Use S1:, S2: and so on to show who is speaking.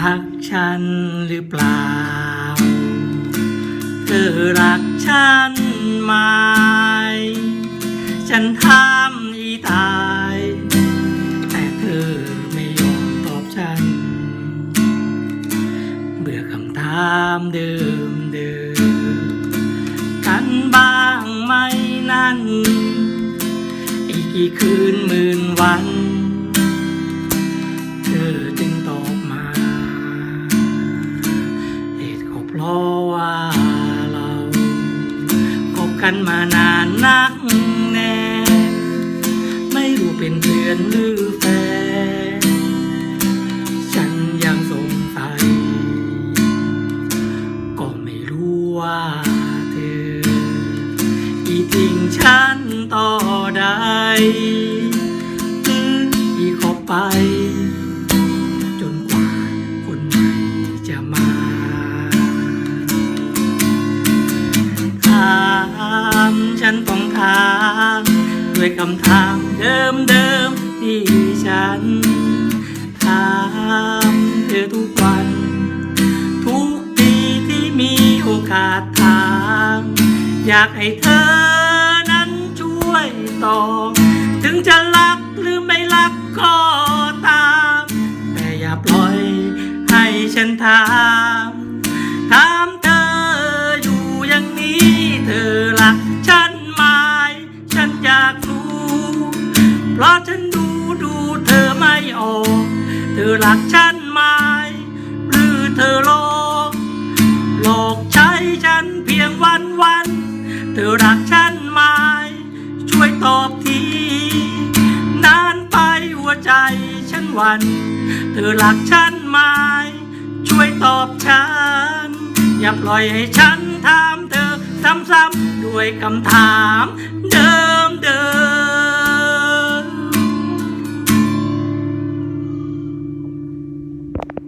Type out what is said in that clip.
S1: ทักฉันหรือเปล่า เธอรักฉันไหม ฉันถามอีตาย แต่เธอไม่ยอมตอบฉัน เบื่อคำถามเดิมเดิมกันบ้างไหมนั้นอีกกี่คืนหมื่นวัน กันมานานนักแน่ไม่รู้เป็นเพื่อนหรือแฟนฉันยังสงสัย ก็ไม่รู้ว่าเธอ อีทิ้งฉันต่อได้หรืออีขอไป ฉันต้องถามด้วยคำถามเดิมเดิมๆที่ฉันถามเธอทุกวัน ทุกทีที่มีโอกาสถามอยากให้เธอนั้นช่วยตอบถึงจะรักหรือไม่รักก็ตาม แต่อย่าปล่อยให้ฉันถาม เพราะฉันดูดูเธอไม่ออก เธอรักฉันไหมหรือเธอหลอก หลอกใช้ฉันเพียงวันวัน เธอรักฉันไหมช่วยตอบทีนานไปหัวใจฉันวัน เธอรักฉันไหมช่วยตอบฉัน อย่าปล่อยให้ฉันถามเธอซ้ำๆด้วยคำถามเดิมเดิม